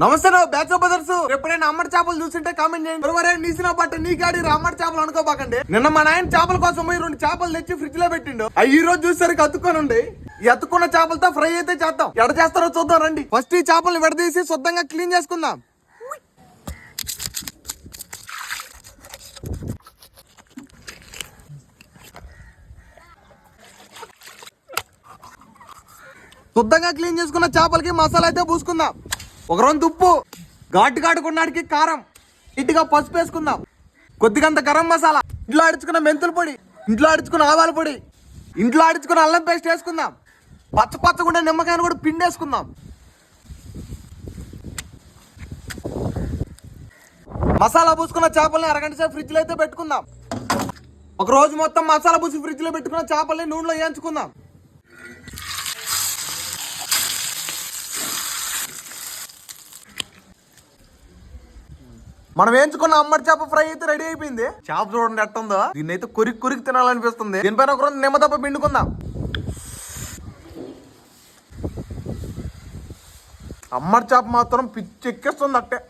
నమస్తే నా batch brothers. ఎప్పుడైనా అమ్మడి చేపలు చూస్తుంటే కామెంట్ చేయండి. ఎవరే నీసిన బట్ట నీ గాడి అమ్మడి చేపలు అనుకోబాకండి. నిన్న మా నాయన చేపల కోసం పోయి రెండు చేపలు తెచ్చి ఫ్రిడ్జ్లో పెట్టిండు. అవి ఈ రోజు చూసేసరికి అతుక్కొని ఉండి ఈ అతుక్కున్న చేపలతో ఫ్రై అయితే చేద్దాం. ఎడ చేస్తారో చూద్దాం రండి. ఫస్ట్ ఈ చేపలు విడదీసి శుద్ధంగా క్లీన్ చేసుకుందాం. శుద్ధంగా క్లీన్ చేసుకున్న చేపలకి మసాలా అయితే పూసుకుందాం. ఒక ఉప్పు ఘాటు ఘాటుకున్నాడికి కారం. ఇటుగా పసుపు వేసుకుందాం. కొద్దిగంత గరం మసాలా. ఇంట్లో ఆడించుకున్న మెంతుల పొడి. ఇంట్లో ఆడించుకున్న ఆవాల పొడి. ఇంట్లో ఆడించుకున్న అల్లం పేస్ట్ వేసుకుందాం. పచ్చ పచ్చగుండే నిమ్మకాయను కూడా పిండేసుకుందాం మసాలా పూసుకున్న చేపల్ని అరగంట సేపు ఫ్రిడ్జ్లో అయితే పెట్టుకుందాం. ఒక రోజు మొత్తం మసాలా పూసి ఫ్రిడ్జ్లో పెట్టుకున్న చేపల్ని నూనెలో వేయించుకుందాం. మనం వేయించుకున్న అమ్మడి చేప ఫ్రై అయితే రెడీ అయిపోయింది. చేప చూడండి ఎట్టుందో. దీన్ని అయితే కొరికి కొరికి తినాలనిపిస్తుంది. దీనిపైన ఒక రెండు నిమ్మదప్ప పిండుకుందాం. అమ్మడి చేప మాత్రం పిచ్చి ఎక్కేస్తుంది అట్టే.